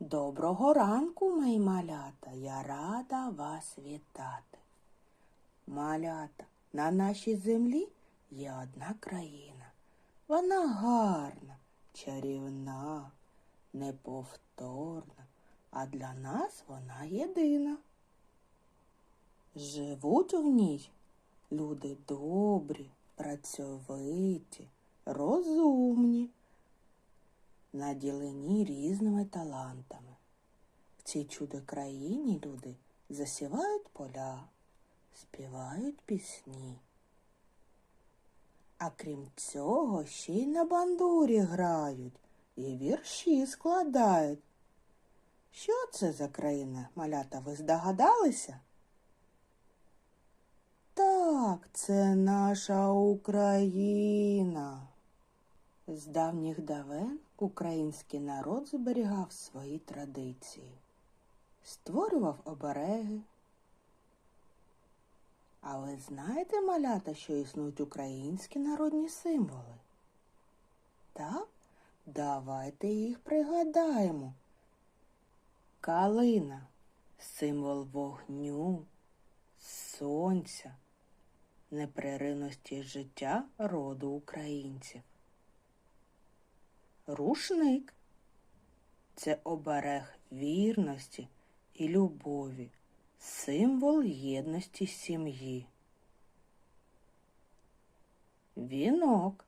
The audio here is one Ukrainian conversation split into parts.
Доброго ранку, мої малята. Я рада вас вітати. Малята, на нашій землі є одна країна. Вона гарна, чарівна, неповторна, а для нас вона єдина. Живуть в ній люди добрі, працьовиті, розумні, наділені різними талантами. В цій чудо країні люди засівають поля, співають пісні. А крім цього, ще й на бандурі грають і вірші складають. Що це за країна, малята, ви здогадалися? Так, це наша Україна. З давніх давен український народ зберігав свої традиції, створював обереги. А ви знаєте, малята, що існують українські народні символи? Так, давайте їх пригадаємо. Калина символ вогню, сонця, непреривності життя роду українців. Рушник це оберег вірності і любові, символ єдності сім'ї. Вінок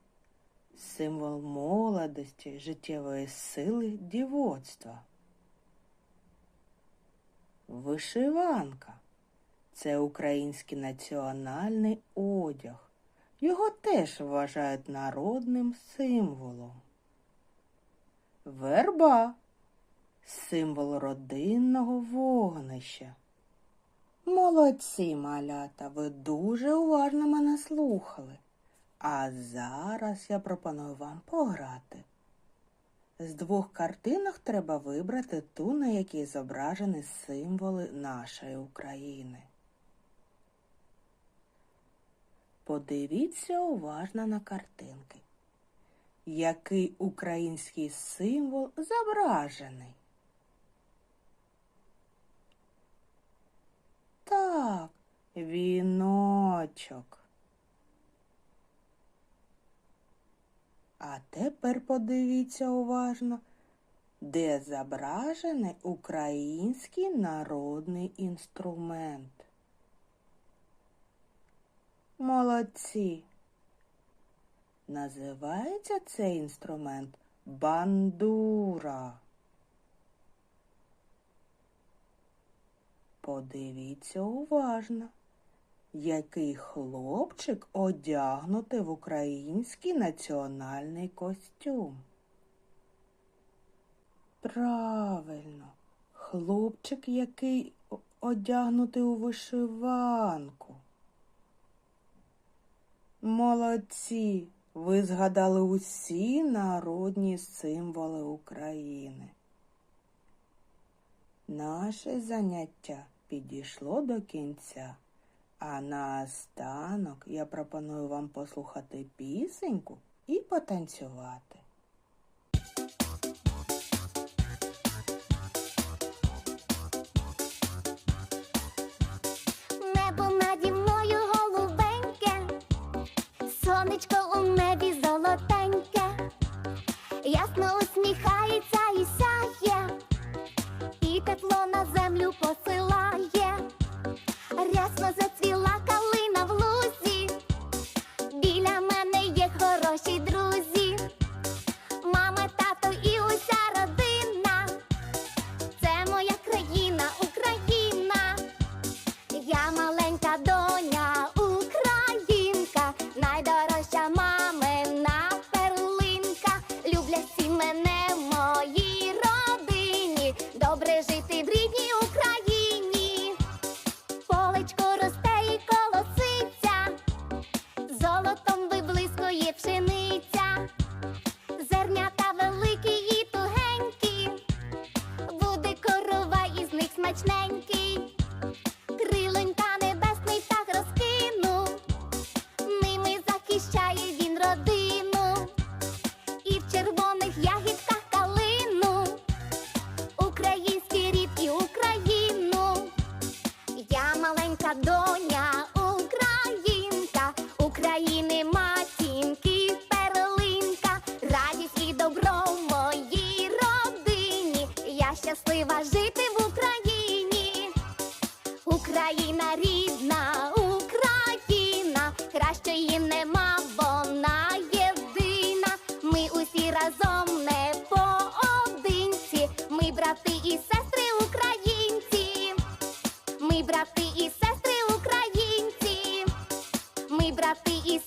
символ молодості, життєвої сили, дівоцтва. Вишиванка це український національний одяг. Його теж вважають народним символом. Верба символ родинного вогнища. Молодці, малята, ви дуже уважно мене слухали. А зараз я пропоную вам пограти. З двох картинок треба вибрати ту, на якій зображені символи нашої України. Подивіться уважно на картинки. Який український символ зображений? Так, віночок. А тепер подивіться уважно, де зображений український народний інструмент. Молодці. Називається цей інструмент бандура. Подивіться уважно, який хлопчик одягнутий в український національний костюм. Правильно, хлопчик, який одягнутий у вишиванку. Молодці! Ви згадали усі народні символи України. Наше заняття підійшло до кінця, а наостанок я пропоную вам послухати пісеньку і потанцювати. Сонечко у небі золотеньке, ясно усміхається і сяє, є зернята великі і тугенькі, буде корова із них смачненький, крилонька небесний так розкинув, ними захищає він родину, і в червоних ягідках калину, український рід і Україну, я маленька доля. щаслива жити в Україні, Україна рідна, Україна, кращої нема, вона єдина. Ми усі разом не поодинці. Ми брати і сестри українці. Ми брати і сестри українці. Ми брати і